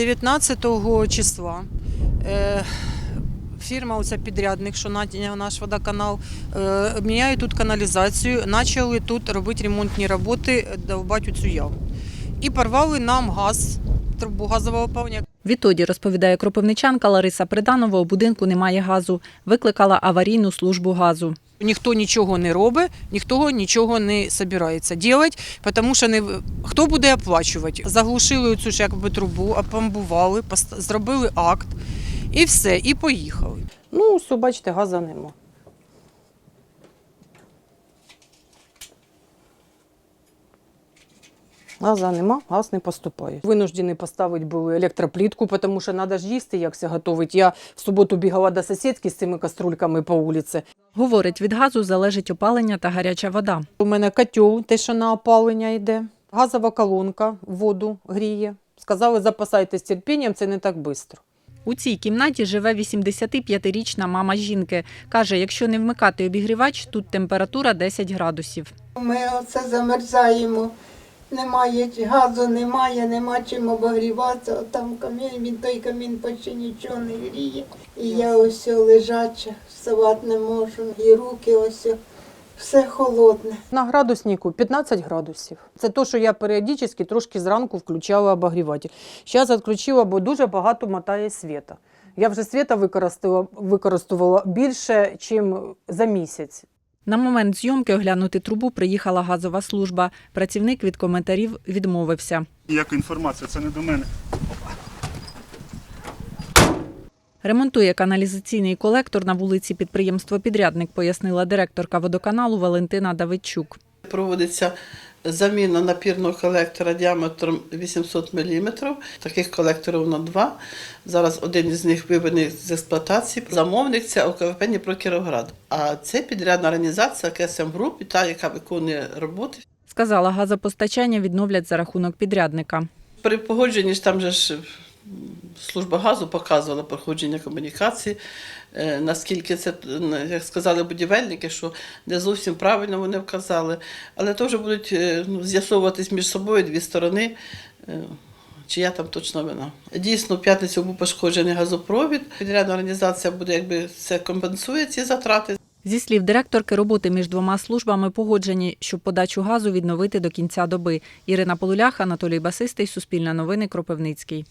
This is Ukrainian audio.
19 числа е, фірма, оця підрядник, що наняв наш водоканал, е, міняє тут каналізацію, почали тут робити ремонтні роботи, довбати цю яму. І порвали нам газ, трубу газового повня. Відтоді, розповідає кропивничанка Лариса Приданова, у будинку немає газу. Викликала аварійну службу газу. Ніхто нічого не робить, ніхто нічого не збирається робити, тому що не хто буде оплачувати. Заглушили цю ж якби трубу, опломбували, пост- зробили акт і все, і поїхали. Ну, все, бачите, газу нема. Газа нема, газ не поступає. Винуждені поставити були електроплітку, тому що треба ж їсти, як це готувати. Я в суботу бігала до сусідки з цими каструльками по вулиці. Говорить, від газу залежить опалення та гаряча вода. У мене котел, те, що на опалення йде. Газова колонка воду гріє. Сказали, запасайтесь терпінням, це не так швидко. У цій кімнаті живе 85-річна мама жінки. Каже, якщо не вмикати обігрівач, тут температура 10 градусів. Ми оце замерзаємо. Немає газу, немає, нема чим обогріватися. От Там камін, він той камін почти нічого не гріє. І я ось лежача, вставати не можу, і руки ось все холодне. На градуснику 15 градусів. Це те, що я періодично трошки зранку включала обогріватель. Зараз відключила, бо дуже багато мотає світа. Я вже світа використала, використовувала більше, ніж за місяць. На момент зйомки оглянути трубу приїхала газова служба. Працівник від коментарів відмовився. Ніяка інформація, це не до мене. Ремонтує каналізаційний колектор на вулиці підприємство-підрядник, пояснила директорка водоканалу Валентина Давидчук. Проводиться заміна напірного колектора діаметром 800 мм. Таких колекторів на два. Зараз один із них виведений з експлуатації. Замовник це ОКВП Дніпро Кіровград. А це підрядна організація КСМ Груп, та яка виконує роботи. Сказала, газопостачання відновлять за рахунок підрядника. При погодженні ж там же ж служба газу показувала проходження комунікації, е, наскільки це, як сказали будівельники, що не зовсім правильно вони вказали. Але то вже будуть е, ну, з'ясовуватись між собою дві сторони. е, Чия там точно вина. Дійсно, в п'ятницю був пошкоджений газопровід. Підрядна організація буде, якби це компенсує ці затрати. Зі слів директорки, роботи між двома службами погоджені, щоб подачу газу відновити до кінця доби. Ірина Полулях, Анатолій Басистий, Суспільне новини, Кропивницький.